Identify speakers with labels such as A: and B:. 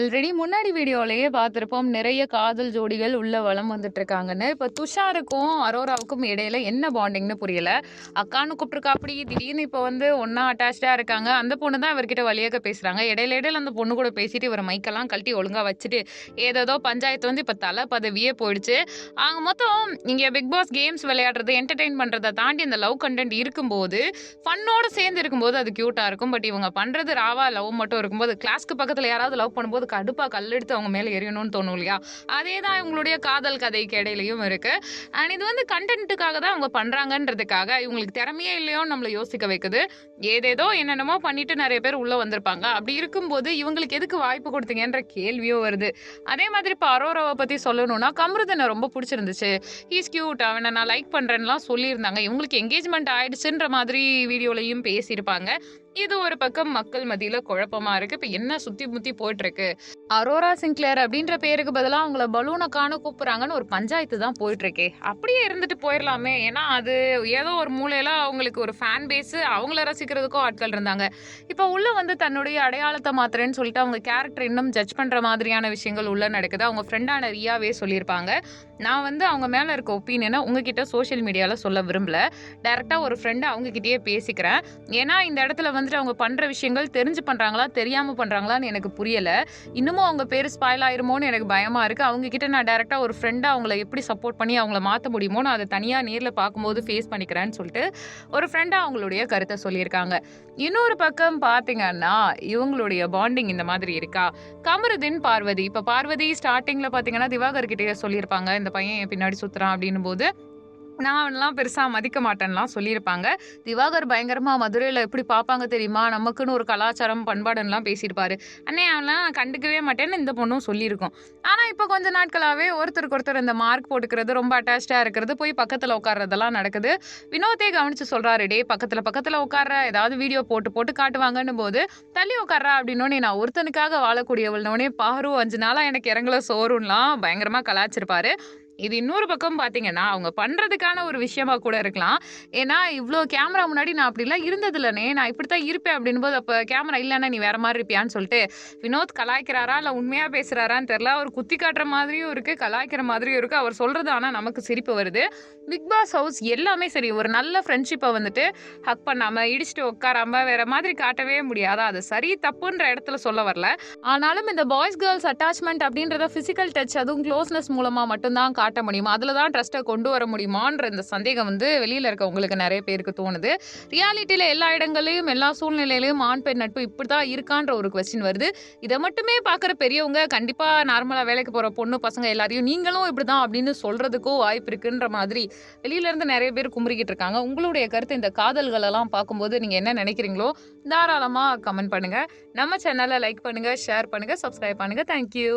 A: Already முன்னாடி வீடியோலயே பார்த்துருப்போம். நிறைய காதல் ஜோடிகள் உள்ள வலம் வந்துட்டு இருக்காங்கன்னு இப்போ துஷாருக்கும் அரோராவுக்கும் இடையில என்ன பாண்டிங்னு புரியல. அக்கான்னு கூப்பிட்டுருக்கா அப்படி திடீர்னு இப்போ வந்து ஒன்றா அட்டாச்சாக இருக்காங்க. அந்த பொண்ணு தான் இவர்கிட்ட வழியாக பேசுகிறாங்க இடையில இடையில அந்த பொண்ணு கூட பேசிட்டு இவர் மைக்கெல்லாம் கழட்டி ஒழுங்காக வச்சுட்டு ஏதேதோ பஞ்சாயத்து வந்து இப்போ தலை பதவியே போயிடுச்சு. அவங்க மொத்தம் இங்கே பிக் பாஸ் கேம்ஸ் விளையாடுறது என்டர்டெயின் பண்ணுறதை தாண்டி அந்த லவ் கண்டென்ட் இருக்கும்போது ஃபன்னோட சேர்ந்து இருக்கும்போது அது க்யூட்டாக இருக்கும். பட் இவங்க பண்ணுறது ராவா லவ் மட்டும் இருக்கும்போது கிளாஸ்க்கு பக்கத்தில் யாராவது லவ் பண்ணும்போது கடுப்பாக கல்லெடுத்து அவங்க மேலே எரியணும்னு தோணும் இல்லையா? அதே தான் இவங்களுடைய காதல் கதைக்கு இடையிலையும் இருக்குது அண்ட் இது வந்து கண்டென்ட்டுக்காக தான் அவங்க பண்ணுறாங்கன்றதுக்காக இவங்களுக்கு திறமையே இல்லையோன்னு நம்மளை யோசிக்க வைக்குது. ஏதேதோ என்னென்னமோ பண்ணிட்டு நிறைய பேர் உள்ளே வந்திருப்பாங்க. அப்படி இருக்கும்போது இவங்களுக்கு எதுக்கு வாய்ப்பு கொடுத்தீங்கன்ற கேள்வியும் வருது. அதே மாதிரி இப்போ அரோராவை பற்றி சொல்லணும்னா கமருதனை ரொம்ப பிடிச்சிருந்துச்சு. ஹீஸ் கியூட் அவனை நான் லைக் பண்ணுறேன்லாம் சொல்லியிருந்தாங்க. இவங்களுக்கு என்கேஜ்மெண்ட் ஆயிடுச்சுன்ற மாதிரி வீடியோலையும் பேசியிருப்பாங்க. இது ஒரு பக்கம் மக்கள் மத்தியில் குழப்பமாக இருக்குது இப்போ என்ன சுற்றி முத்தி போயிட்டுருக்கு அரோரா சிங்க்ளேர் அப்படின்ற பேருக்கு பதிலாக அவங்கள பலூனை காண கூப்பிட்றாங்கன்னு ஒரு பஞ்சாயத்து தான் போயிட்டுருக்கே. அப்படியே இருந்துட்டு போயிடலாமே. ஏன்னா அது ஏதோ ஒரு மூலையில அவங்களுக்கு ஒரு ஃபேன் பேஸு அவங்கள ரசிக்கிறதுக்கும் ஆட்கள் இருந்தாங்க. இப்போ உள்ளே வந்து தன்னுடைய அடையாளத்தை மாத்துறேன்னு சொல்லிட்டு அவங்க கேரக்டர் இன்னும் ஜட்ஜ் பண்ணுற மாதிரியான விஷயங்கள் உள்ளே நடக்குது. அவங்க ஃப்ரெண்டான ரியாவே சொல்லியிருப்பாங்க. நான் வந்து அவங்க மேலே இருக்க ஒப்பீனியனை உங்ககிட்ட சோஷியல் மீடியாவில் சொல்ல விரும்பல. டேரெக்டாக ஒரு ஃப்ரெண்டு அவங்ககிட்டயே பேசிக்கிறேன். ஏன்னா இந்த இடத்துல வந்துட்டு அவங்க பண்ணுற விஷயங்கள் தெரிஞ்சு பண்ணுறாங்களா தெரியாமல் பண்ணுறாங்களான்னு எனக்கு புரியலை. இன்னமும் அவங்க பேர் ஸ்பாயில் ஆயிருமோன்னு எனக்கு பயமா இருக்கு. அவங்க கிட்ட நான் டேரெக்டாக ஒரு ஃப்ரெண்டாக அவங்கள எப்படி சப்போர்ட் பண்ணி அவங்கள மாற்ற முடியுமோ நான் அதை தனியாக நேரில் பார்க்கும்போது ஃபேஸ் பண்ணிக்கிறேன்னு சொல்லிட்டு ஒரு ஃப்ரெண்டாக அவங்களுடைய கருத்தை சொல்லியிருக்காங்க. இன்னொரு பக்கம் பார்த்தீங்கன்னா இவங்களுடைய பாண்டிங் இந்த மாதிரி இருக்கா? கமருதீன் பார்வதி. இப்போ பார்வதி ஸ்டார்டிங்கில் பார்த்தீங்கன்னா திவாகர் கிட்டே சொல்லியிருப்பாங்க இந்த பையன் பின்னாடி சுற்றுறான் அப்படின்னும் போது நான் அவன்லாம் பெருசாக மதிக்க மாட்டேன்லாம் சொல்லியிருப்பாங்க. திவாகர் பயங்கரமாக மதுரையில் எப்படி பார்ப்பாங்க தெரியுமா? நமக்குன்னு ஒரு கலாச்சாரம் பண்பாடுன்னெலாம் பேசியிருப்பாரு. அண்ணே அவன்லாம் கண்டுக்கவே மாட்டேன்னு இந்த பொண்ணும் சொல்லியிருக்கோம். ஆனால் இப்போ கொஞ்ச நாட்களாகவே ஒருத்தருக்கு ஒருத்தர் இந்த மார்க் போட்டுக்கிறது ரொம்ப அட்டாச்சாக இருக்கிறது போய் பக்கத்தில் உட்கார்றதெல்லாம் நடக்குது. வினோத்தே கவனித்து சொல்கிறாரு டே பக்கத்தில் பக்கத்தில் உட்கார்ற ஏதாவது வீடியோ போட்டு போட்டு காட்டுவாங்கன்னு போது தள்ளி உட்கார்றா அப்படின்னோடனே நான் ஒருத்தனுக்காக வாழக்கூடியவள்னோடனே பாரு அஞ்சு நாளாக எனக்கு இறங்கல சோறும்லாம் பயங்கரமாக கலாச்சிருப்பாரு இது இன்னொரு பக்கம் பார்த்தீங்கன்னா அவங்க பண்ணுறதுக்கான ஒரு விஷயமா கூட இருக்கலாம். ஏன்னா இவ்வளோ கேமரா முன்னாடி நான் அப்படிலாம் இருந்ததில்லனே நான் இப்படி தான் இருப்பேன் அப்படின்போது அப்போ கேமரா இல்லைன்னா நீ வேற மாதிரி இருப்பியான்னு சொல்லிட்டு வினோத் கலாய்க்கிறாரா இல்லை உண்மையாக பேசுகிறாரான்னு தெரில அவர் குத்தி காட்டுற மாதிரியும் இருக்குது கலாய்க்கிற மாதிரியும் இருக்குது அவர் சொல்கிறது ஆனால் நமக்கு சிரிப்பு வருது. பிக் பாஸ் ஹவுஸ் எல்லாமே சரி. ஒரு நல்ல ஃப்ரெண்ட்ஷிப்பை வந்துட்டு ஹக் பண்ணாமல் இடிச்சுட்டு உட்காராம வேற மாதிரி காட்டவே முடியாது? அது சரி தப்புன்ற இடத்துல சொல்ல வரல. ஆனாலும் இந்த பாய்ஸ் கேர்ள்ஸ் அட்டாச்மெண்ட் அப்படின்றத ஃபிசிக்கல் டச் அதுவும் க்ளோஸ்னஸ் மூலமாக மட்டும்தான் காட்ட முடியுமா? அதில் தான் ட்ரஸ்ட்டை கொண்டு வர முடியுமான்ற இந்த சந்தேகம் வந்து வெளியில் இருக்கவங்களுக்கு நிறைய பேருக்கு தோணுது. ரியாலிட்டியில் எல்லா இடங்களையும் எல்லா சூழ்நிலையிலையும் ஆண் பெண் நட்பு இப்படி தான் இருக்கான்ற ஒரு கொஸ்டின் வருது. இதை மட்டுமே பார்க்குற பெரியவங்க கண்டிப்பாக நார்மலாக வேலைக்கு போகிற பொண்ணு பசங்க எல்லாரையும் நீங்களும் இப்படி தான் அப்படின்னு சொல்கிறதுக்கும் வாய்ப்பு இருக்குன்ற மாதிரி வெளியிலேருந்து நிறைய பேர் குமுறிக்கிட்டு இருக்காங்க. உங்களுடைய கருத்து இந்த காதல்களெல்லாம் பார்க்கும்போது நீங்கள் என்ன நினைக்கிறீங்களோ தாராளமாக கமெண்ட் பண்ணுங்கள் நம்ம சேனலை லைக் பண்ணுங்கள் ஷேர் பண்ணுங்கள் சப்ஸ்கிரைப் பண்ணுங்கள் தேங்க்யூ